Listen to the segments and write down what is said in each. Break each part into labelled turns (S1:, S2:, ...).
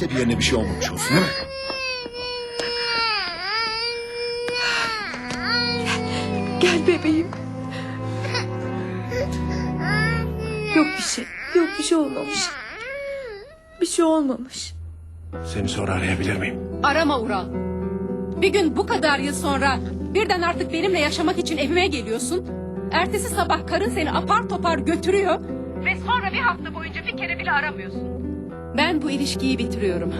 S1: de bir yerine bir şey olmamış olsun değil mi?
S2: Gel bebeğim. Yok bir şey. Yok bir şey olmamış. Bir şey olmamış.
S1: Seni sonra arayabilir miyim?
S3: Arama Ural. Bir gün bu kadar yıl sonra birden artık benimle yaşamak için evime geliyorsun. Ertesi sabah karın seni apar topar götürüyor. Ve sonra bir hafta boyunca bir kere bile aramıyorsun. Ben bu ilişkiyi bitiriyorum.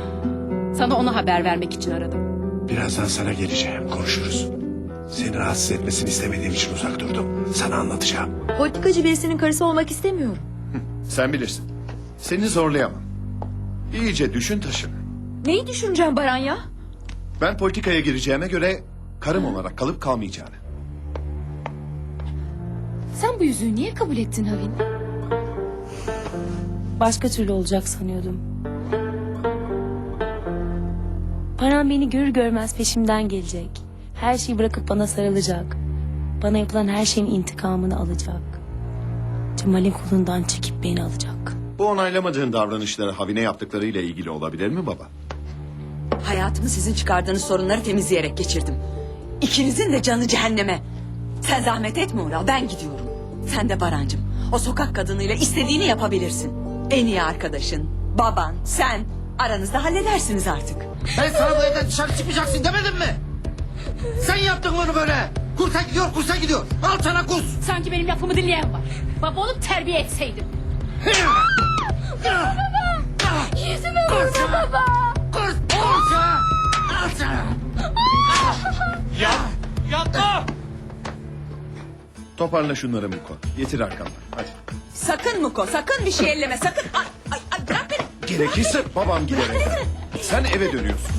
S3: Sana ona haber vermek için aradım.
S1: Birazdan sana geleceğim. Konuşuruz. Seni rahatsız etmesini istemediğim için uzak durdum. Sana anlatacağım.
S2: Politikacı birisinin karısı olmak istemiyorum.
S1: Sen bilirsin. Seni zorlayamam. İyice düşün taşın.
S2: Neyi düşüneceğim Baran ya?
S1: Ben politikaya gireceğime göre karım olarak kalıp kalmayacağını.
S4: Sen bu yüzüğü niye kabul ettin Havin? Başka türlü olacak sanıyordum. Param beni görür görmez peşimden gelecek. Her şeyi bırakıp bana sarılacak. Bana yapılan her şeyin intikamını alacak. Cemal'in kolundan çekip beni alacak.
S1: Bu onaylamadığın davranışları Havine yaptıklarıyla ilgili olabilir mi baba?
S5: Hayatımı sizin çıkardığınız sorunları temizleyerek geçirdim. İkinizin de canı cehenneme. Sen zahmet etme Ural ben gidiyorum. Sen de Barancım. O sokak kadınıyla istediğini yapabilirsin. En iyi arkadaşın, baban, sen aranızda halledersiniz artık.
S6: Ben sana bu evden dışarı çıkmayacaksın demedim mi? Sen yaptın onu böyle. Kursa gidiyor, kursa gidiyor. Al sana kurs.
S3: Sanki benim lafımı dinleyen var. Baba onu terbiye etseydim.
S4: Yüzüme vurma baba.
S6: Kurs, kursa. Al sana.
S1: Toparla şunları Muko. Getir arkamdan. Hadi.
S5: Sakın Muko, sakın bir şey elleme, sakın. Ay, ay, ay, bırak beni.
S1: Gerekirse babam gider evden. Sen eve dönüyorsun.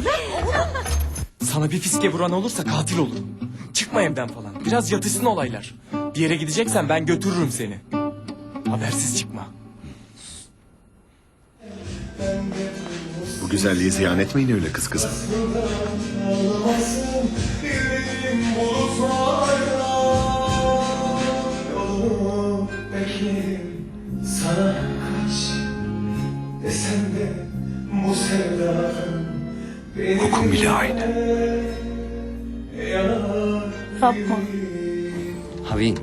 S7: Sana bir fiske vuran olursa katil olur. Çıkma evden falan. Biraz yatışsın olaylar. Bir yere gideceksen ben götürürüm seni. Habersiz çıkma.
S1: Bu güzelliği ziyan etmeyin öyle kız kıza. Kokun bile aynı.
S4: Yapma.
S8: Havin,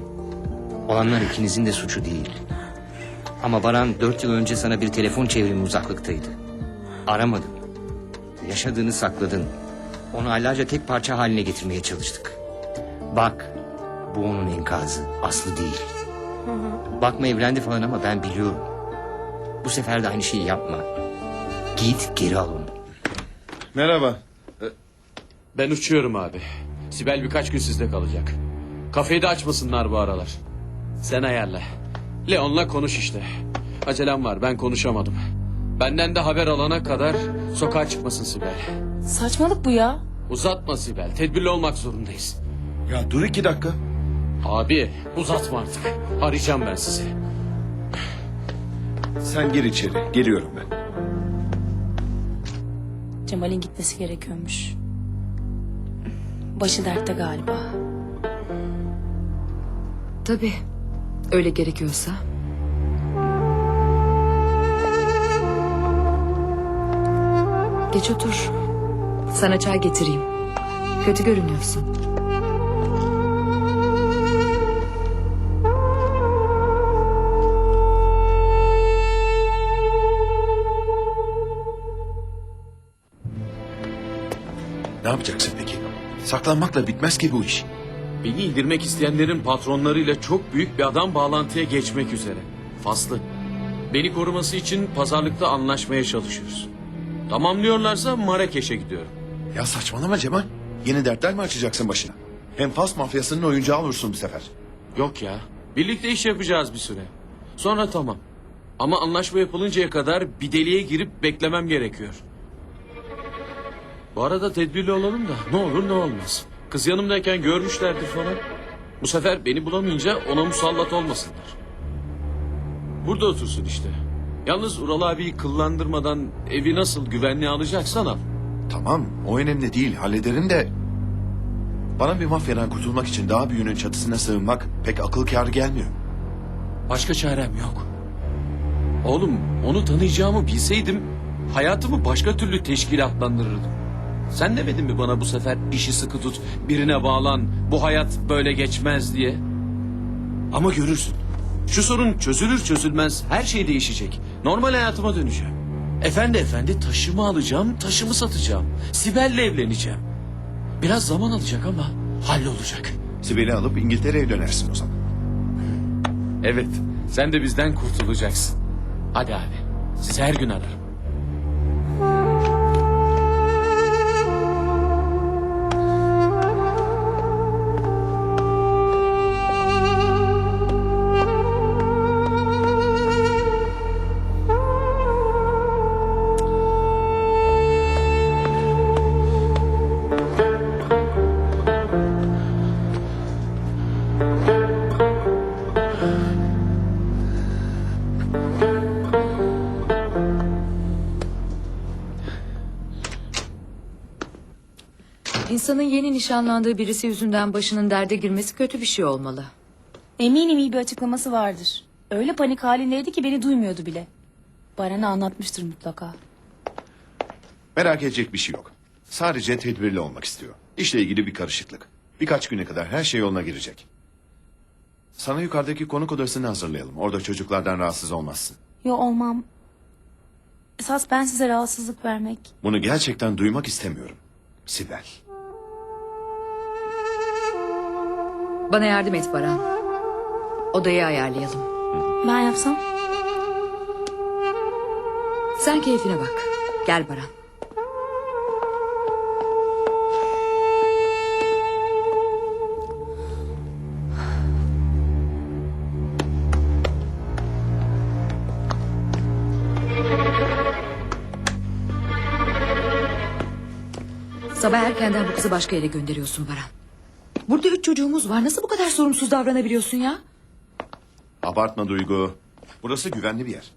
S8: olanlar ikinizin de suçu değil. Ama Baran dört yıl önce sana bir telefon çevrimi uzaklıktaydı. Aramadın. Yaşadığını sakladın. Onu aylarca tek parça haline getirmeye çalıştık. Bak, bu onun enkazı, aslı değil. Bakma evlendi falan ama ben biliyorum. Bu sefer de aynı şeyi yapma. Git geri al onu.
S1: Merhaba.
S9: Ben uçuyorum abi. Sibel birkaç gün sizde kalacak. Kafeyi de açmasınlar bu aralar. Sen ayarla. Leon'la konuş işte. Acelem var ben konuşamadım. Benden de haber alana kadar sokağa çıkmasın Sibel.
S4: Saçmalık bu ya.
S9: Uzatma Sibel. Tedbirli olmak zorundayız.
S1: Ya dur iki dakika.
S9: Abi uzatma artık. Arayacağım ben sizi.
S1: Sen gir içeri. Geliyorum ben.
S4: Cemal'in gitmesi gerekiyormuş. Başı dertte galiba.
S2: Tabii. Öyle gerekiyorsa. Geç otur. Sana çay getireyim. Kötü görünüyorsun.
S1: Yapacaksın peki? Saklanmakla bitmez ki bu iş.
S9: Beni indirmek isteyenlerin patronlarıyla çok büyük bir adam bağlantıya geçmek üzere. Faslı. Beni koruması için pazarlıkta anlaşmaya çalışıyoruz. Tamamlıyorlarsa Marrakeş'e gidiyorum.
S1: Ya saçmalama Cemal. Yeni dertler mi açacaksın başına? Hem Fas mafyasının oyuncağı olursun bu sefer.
S9: Yok ya. Birlikte iş yapacağız bir süre. Sonra tamam. Ama anlaşma yapılıncaya kadar bir deliğe girip beklemem gerekiyor. Bu arada tedbirli olalım da ne olur ne olmaz. Kız yanımdayken görmüşlerdir falan. Bu sefer beni bulamayınca ona musallat olmasınlar. Burada otursun işte. Yalnız Ural abiyi kıllandırmadan evi nasıl güvenliğe alacaksan al.
S1: Tamam o önemli değil hallederim de... Bana bir mafyadan kurtulmak için daha büyüğünün çatısına sığınmak pek akıl kârı gelmiyor.
S9: Başka çarem yok. Oğlum onu tanıyacağımı bilseydim hayatımı başka türlü teşkilatlandırırdım. Sen demedin mi bana bu sefer işi sıkı tut, birine bağlan, bu hayat böyle geçmez diye? Ama görürsün. Şu sorun çözülür çözülmez her şey değişecek. Normal hayatıma döneceğim. Efendi efendi taşımı alacağım, taşımı satacağım. Sibel'le evleneceğim. Biraz zaman alacak ama hallolacak.
S1: Sibel'i alıp İngiltere'ye dönersin o zaman.
S9: Evet, sen de bizden kurtulacaksın. Hadi abi, sizi her gün ararım.
S10: İnsanın yeni nişanlandığı birisi yüzünden başının derde girmesi kötü bir şey olmalı.
S4: Eminim iyi bir açıklaması vardır. Öyle panik halindeydi ki beni duymuyordu bile. Baran'a anlatmıştır mutlaka.
S1: Merak edecek bir şey yok. Sadece tedbirli olmak istiyor. İşle ilgili bir karışıklık. Birkaç güne kadar her şey yoluna girecek. Sana yukarıdaki konuk odasını hazırlayalım. Orada çocuklardan rahatsız olmazsın.
S4: Yo olmam. Esas ben size rahatsızlık vermek.
S1: Bunu gerçekten duymak istemiyorum. Sibel.
S10: Bana yardım et Baran. Odayı ayarlayalım.
S4: Ben yapsam?
S10: Sen keyfine bak. Gel Baran. Sabah erkenden bu kızı başka yere gönderiyorsun Baran. Burada üç çocuğumuz var. Nasıl bu kadar sorumsuz davranabiliyorsun ya?
S1: Abartma Duygu. Burası güvenli bir yer.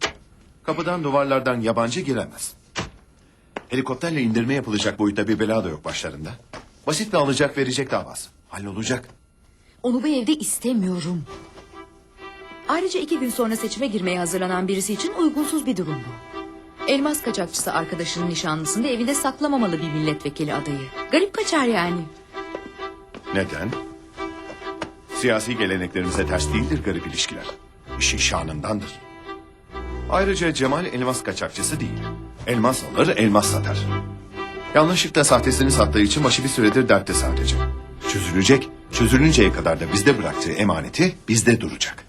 S1: Kapıdan duvarlardan yabancı giremez. Helikopterle indirme yapılacak boyutta bir bela da yok başlarında. Basit bir alacak verecek davası. Hallolacak.
S10: Onu bu evde istemiyorum. Ayrıca iki gün sonra seçime girmeye hazırlanan birisi için uygunsuz bir durum bu. Elmas kaçakçısı arkadaşının nişanlısını da evinde saklamamalı bir milletvekili adayı. Garip kaçar yani.
S1: Neden? Siyasi geleneklerimize ters değildir garip ilişkiler. İşin şanındandır. Ayrıca Cemal elmas kaçakçısı değil. Elmas alır, elmas satar. Yanlışlıkla sahtesini sattığı için başı bir süredir dertte sadece. Çözülecek. Çözülünceye kadar da bizde bıraktığı emaneti bizde duracak.